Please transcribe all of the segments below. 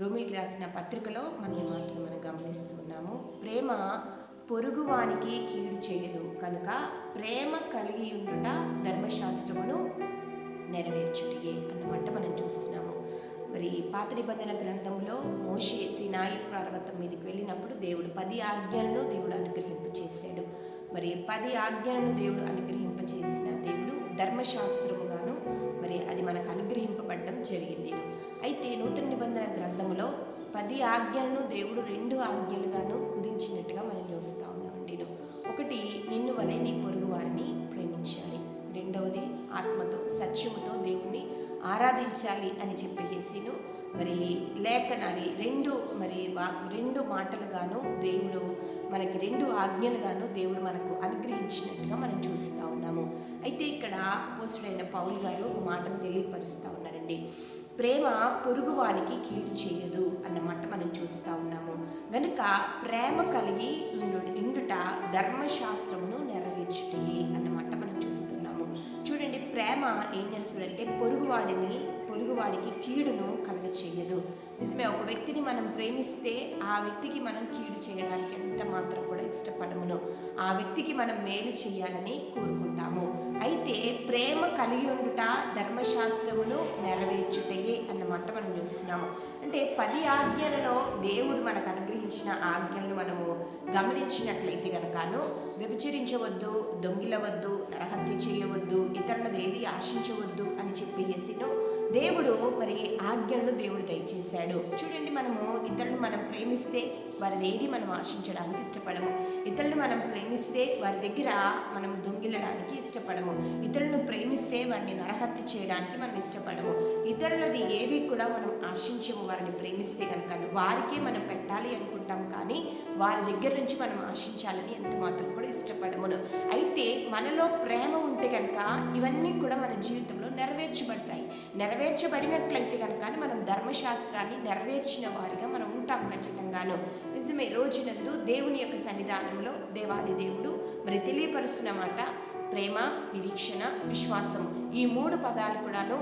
రోమిల్కి రాసిన పత్రికలో మనం ఈ మాటలు మనం గమనిస్తున్నాము. ప్రేమ పొరుగువానికి కీడు చేయదు. కనుక ప్రేమ కలిగి ఉండుట ధర్మశాస్త్రమును నెరవేర్చుటయే అన్నమాట మనం చూస్తున్నాము. మరి పాత నిబంధన గ్రంథంలో మోషే సినాయి పర్వతం మీదకి వెళ్ళినప్పుడు దేవుడు పది ఆజ్ఞలను దేవుడు అనుగ్రహింపచేశాడు. మరి పది ఆజ్ఞలను దేవుడు అనుగ్రహింపచేసిన దేవుడు ధర్మశాస్త్రముగాను మరి అది మనకు అనుగ్రహింపబడడం జరిగింది. అయితే నూతన నిబంధన గ్రంథములో పది ఆజ్ఞలను దేవుడు రెండు ఆజ్ఞలుగాను కుదించినట్టుగా మనం చూస్తూ ఉన్నామండి ఒకటి నిన్ను వలె నీ పొరుగు వారిని ప్రేమించాలి. రెండవది ఆత్మతో సత్యముతో దేవుణ్ణి ఆరాధించాలి అని చెప్పేసిను మరి లేఖనాలి రెండు మరి వా- రెండు మాటలుగాను దేవుడు మనకి రెండు ఆజ్ఞలుగాను దేవుడు మనకు అనుగ్రహించినట్టుగా మనం చూస్తూ ఉన్నాము. అయితే ఇక్కడ పోస్టుడైన పౌల్ గారు ఒక మాటను తెలియపరుస్తూ ఉన్నారండి. ప్రేమ పొరుగువానికి కీడు చేయదు అన్నమాట మనం చూస్తూ ఉన్నాము. గనుక ప్రేమ కలిగి ఉండు ఇండుట ధర్మశాస్త్రమును నెరవేర్చుటయే అన్నమాట మనం చూస్తున్నాము చూడండి ప్రేమ ఏం చేస్తుందంటే పొరుగువాడిని పొరుగువాడికి కీడును కలగ చేయదు నిజమే ఒక వ్యక్తిని మనం ప్రేమిస్తే ఆ వ్యక్తికి మనం కీడు చేయడానికి ఎంత మాత్రం కూడా ఇష్టపడమును. ఆ వ్యక్తికి మనం మేలు చేయాలని కోరుకుంటాము. అయితే ప్రేమ కలిగి ఉండుట ధర్మశాస్త్రమును నెరవేర్చుటయే అన్నమాట మనం చూస్తున్నాము. అంటే పది ఆజ్ఞలలో దేవుడు మనకు అనుగ్రహించిన ఆజ్ఞలను మనము గమనించినట్లయితే కనుకను వ్యభిచరించవద్దు దొంగిలవద్దు నరహత్య చేయవద్దు ఇతరులను ఏది ఆశించవద్దు అని చెప్పేసిను దేవుడు మరి ఆజ్ఞలను దేవుడు దయచేశాడు. చూడండి మనము ఇతరులను మనం ప్రేమిస్తే వారిది ఏది మనం ఆశించడానికి ఇష్టపడము. ఇతరులను మనం ప్రేమిస్తే వారి దగ్గర మనం దొంగిలడానికి ఇష్టపడము. ఇతరులను ప్రేమిస్తే వారిని నరహత్య చేయడానికి మనం ఇష్టపడము. ఇతరులది ఏవి కూడా మనం ఆశించము వారిని ప్రేమిస్తే కనుక వారికే మనం పెట్టాలి అనుకుంటాం కానీ వారి దగ్గర నుంచి మనం ఆశించాలని ఎంత మాత్రం కూడా ఇష్టపడమును. అయితే మనలో ప్రేమ ఉంటే కనుక ఇవన్నీ కూడా మన జీవితంలో నెరవేర్చబడతాయి. నెరవేర్చబడినట్లయితే కనుక మనం ధర్మశాస్త్రాన్ని నెరవేర్చిన వారిగా ఉంటాం ఖచ్చితంగాను. నిజమే రోజునందు దేవుని యొక్క సన్నిధానంలో దేవాది దేవుడు మరి తెలియపరుస్తున్న మాట ప్రేమ నిరీక్షణ విశ్వాసం. ఈ మూడు పదాలు కూడాను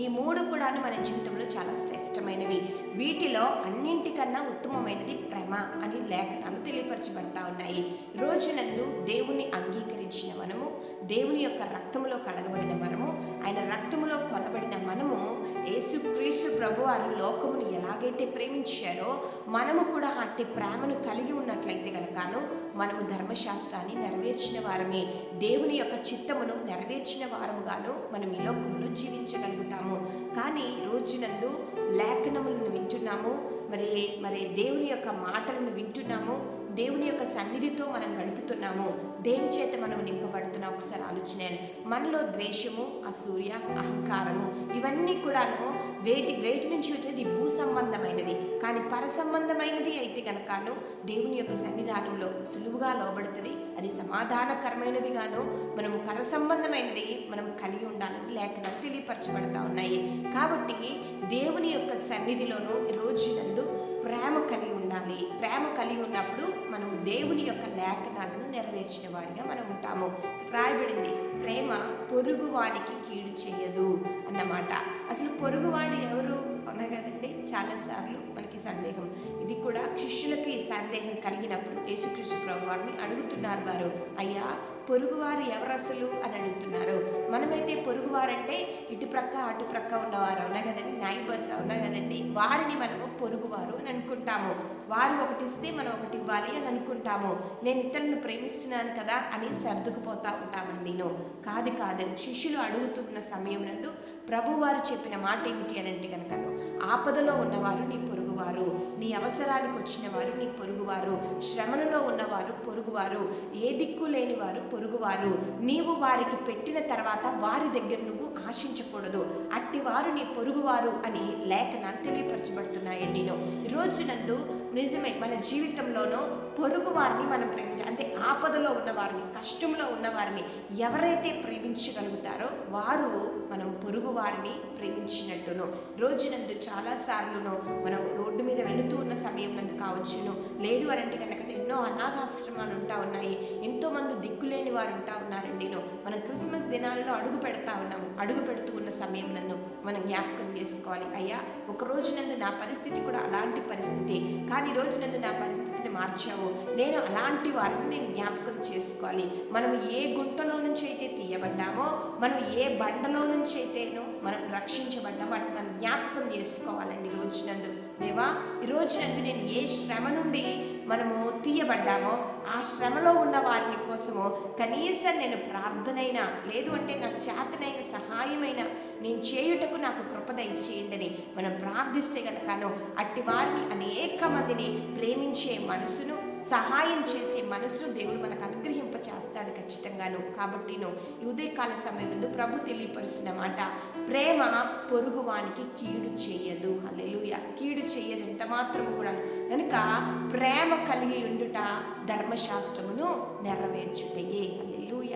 ఈ మూడు కూడాను మన జీవితంలో చాలా శ్రేష్టమైనవి. వీటిలో అన్నింటికన్నా ఉత్తమమైనది ప్రేమ అని లేఖనాలు తెలియపరచబడతా ఉన్నాయి. రోజునందు దేవుని అంగీకరించిన మనము దేవుని యొక్క రక్తములో కడగబడిన మనము ఆయన రక్తములో కొనబడిన మనము యేసుక్రీస్తు ప్రభు వారు లోకమును ఏదైతే ప్రేమించారో మనము కూడా అట్టి ప్రేమను కలిగి ఉన్నట్లయితే కనుకను మనము ధర్మశాస్త్రాన్ని నెరవేర్చిన వారమే. దేవుని యొక్క చిత్తమును నెరవేర్చిన వారముగాను మనం ఈ లోకంలో జీవించగలుగుతాము. కానీ రోజునందు లేఖనములను వింటున్నాము మరి మరి దేవుని యొక్క మాటలను వింటున్నాము దేవుని యొక్క సన్నిధితో మనం గడుపుతున్నాము. దేని చేత మనం నింపబడుతున్న? ఒకసారి ఆలోచన మనలో ద్వేషము అసూయ అహంకారము ఇవన్నీ కూడాను వేటి వేటి నుంచి వచ్చేది భూ సంబంధమైనది. కానీ పర సంబంధమైనది అయితే కనుకను దేవుని యొక్క సన్నిధానంలో సులువుగా లోబడుతుంది. అది సమాధానకరమైనది గాను మనం పర సంబంధమైనది మనం కలిగి ఉండాలని లేఖనాలు తెలియపరచబడతా ఉన్నాయి. కాబట్టి దేవుని యొక్క సన్నిధిలోనూ రోజునందు ప్రేమ కలిగి ఉండాలి. ప్రేమ కలిగి ఉన్నప్పుడు మనము దేవుని యొక్క లేఖనాలను నెరవేర్చిన వారిగా మనం ఉంటాము. రాయబడింది ప్రేమ పొరుగువానికి కీడు చేయదు అన్నమాట. అసలు పొరుగువాడు ఎవరు? ఉన్నాయి కదండి? చాలాసార్లు మనకి సందేహం. ఇది కూడా శిష్యులకి సందేహం కలిగినప్పుడు యేసుక్రీస్తు ప్రభు వారిని అడుగుతున్నారు వారు. అయ్యా పొరుగువారు ఎవరు అసలు? అని అడుగుతున్నారు. మనమైతే పొరుగువారంటే ఇటు ప్రక్క అటు ప్రక్క ఉన్నవారు అవునా కదండి? నైబర్స్ అవునా కదండి? వారిని మనము పొరుగువారు అని అనుకుంటాము. వారు ఒకటి ఇస్తే మనం ఒకటి ఇవ్వాలి అని అనుకుంటాము. నేను ఇతరులను ప్రేమిస్తున్నాను కదా అని సర్దుకుపోతా ఉంటామండి నేను. కాదు కాదు శిష్యులు అడుగుతున్న సమయం నందు ప్రభువారు చెప్పిన మాట ఏమిటి అని అంటే కనుక ఆపదలో ఉన్నవారు నీ పొరుగువారు. నీ అవసరానికి వచ్చిన వారు నీ పొరుగువారు. శ్రమలలో ఉన్నవారు పొరుగువారు. ఏ దిక్కు లేని వారు పొరుగువారు. నీవు వారికి పెట్టిన తర్వాత వారి దగ్గర నువ్వు ఆశించకూడదు. అట్టి వారు నీ పొరుగువారు అని లేఖన తెలియపరచబడుతున్నాయండి. నేను రోజునందు నిజమే మన జీవితంలోనూ పొరుగు వారిని మనం ప్రేమించాలి ఆపదలో ఉన్నవారిని కష్టంలో ఉన్నవారిని ఎవరైతే ప్రేమించగలుగుతారో వారు మనం పొరుగు వారిని ప్రేమించినట్టును. రోజునందు చాలాసార్లును మనం రోడ్డు మీద వెళుతూ ఉన్న సమయం నందు కావచ్చును. లేదు అనంటే కనుక ఎన్నో అనాథాశ్రమాలు ఉంటా ఉన్నాయి. ఎంతోమంది దిక్కులేని వారు ఉంటా ఉన్నారండి మనం క్రిస్మస్ దినాలలో అడుగు పెడతా ఉన్నాము. అడుగు పెడుతూ ఉన్న సమయం నందు మనం జ్ఞాపకం చేసుకోవాలి. అయ్యా ఒక రోజు నందు నా పరిస్థితి కూడా అలాంటి పరిస్థితి. కానీ రోజునందు రోజు నందు నా పరిస్థితి మార్చావో. నేను అలాంటి వారిని నేను జ్ఞాపకం చేసుకోవాలి. మనం ఏ గుంటలో నుంచి అయితే తీయబడ్డామో మనం ఏ బండలో నుంచి అయితేనో మనం రక్షించబడ్డామో వాటిని మనం జ్ఞాపకం చేసుకోవాలండి రోజునందు దేవా ఈ రోజునందు నేను ఏ శ్రమ నుండి మనము తీయబడ్డామో ఆ శ్రమలో ఉన్న వారిని కోసము కనీసం నేను ప్రార్థనైనా లేదు అంటే నా చేతనైన సహాయమైన నేను చేయుటకు నాకు కృప దయచేయండి మనం ప్రార్థిస్తే గనకను అట్టి వారిని అనేక మందిని ప్రేమించే మనసును సహాయం చేసే మనసు దేవుడు మనకు అనుగ్రహింప చేస్తాడు ఖచ్చితంగాను. కాబట్టిను ఈ ఉదయకాల సమయంలో ప్రభు తెలియపరుస్తున్న మాట ప్రేమ పొరుగువానికి కీడు చేయదు. అల్లెలుయ కీడు చేయదు ఎంత మాత్రము కూడా కనుక ప్రేమ కలిగి ఉండుట ధర్మశాస్త్రమును నెరవేర్చుటయే. హల్లెలూయ.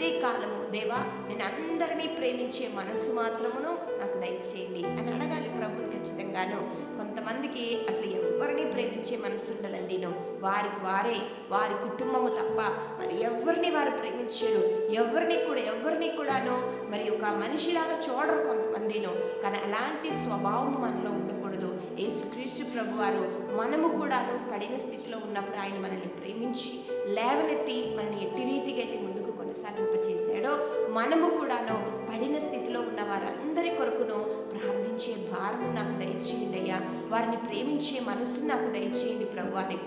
ఉండే కాలము. దేవా నేను అందరినీ ప్రేమించే మనస్సు మాత్రమును నాకు దయచేయండి అని అడగాలి ప్రభు ఖచ్చితంగాను. కొంతమందికి అసలు ఎవరిని ప్రేమించే మనసు ఉండదండి. వారికి వారే వారి కుటుంబము తప్ప మరి ఎవరిని వారు ప్రేమించరు. ఎవరిని కూడా ఎవరిని కూడాను మరి ఒక మనిషిలాగా చూడరు కొంతమందిను కానీ అలాంటి స్వభావం మనలో ఉండకూడదు. యేసుక్రీస్తు ప్రభు వారు మనము కూడాను పడిన స్థితిలో ఉన్నప్పుడు ఆయన మనల్ని ప్రేమించి లేవనెత్తి మనల్ని ఎట్టి రీతిగా అయితే ముందుకు కొనసాగింపచేశాడో మనము కూడాను పడిన స్థితిలో ఉన్న వారందరి కొరకును ప్రార్థించే భారము నాకు దయచేయండి అయ్యా వారిని ప్రేమించే మనస్సు నాకు దయచేయండి ప్రభు అని.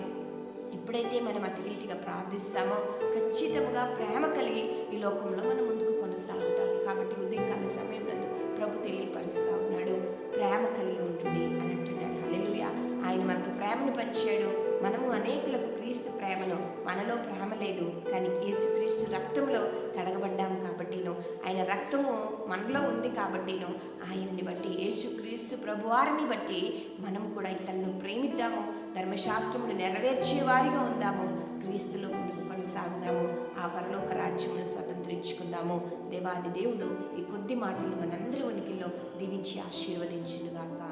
ఎప్పుడైతే మనం అటు రీతిగా ప్రార్థిస్తామో ఖచ్చితంగా ప్రేమ కలిగి ఈ లోకంలో మనం ముందుకు కొనసాగుతాం. కాబట్టి ఉదయకాల సమయం నందు ప్రభు తెలియపరుస్తూ ఉన్నాడు. ప్రేమ కలిగి ఉంటుంది అని అంటున్నాడు. హలెలుయ ఆయన మనకు ప్రేమను పంచాడు మనము అనేకులకు క్రీస్తు ప్రేమను మనలో ప్రేమ లేదు. కానీ యేసుక్రీస్తు రక్తంలో కడగబడ్డాం కాబట్టిను ఆయన రక్తము మనలో ఉంది కాబట్టిను ఆయనని బట్టి యేసుక్రీస్తు ప్రభు ప్రభువారిని బట్టి మనము కూడా ఇతరులను ప్రేమిద్దాము ధర్మశాస్త్రమును నెరవేర్చే వారిగా ఉందాము క్రీస్తులో ముందుకు కొనసాగుదాము ఆ పరలోక రాజ్యమును స్వతంత్రించుకుందాము. దేవాది దేవుడు ఈ కొద్ది మాటలు మనందరి ఉనికిలో దీవించి ఆశీర్వదించునుగాక.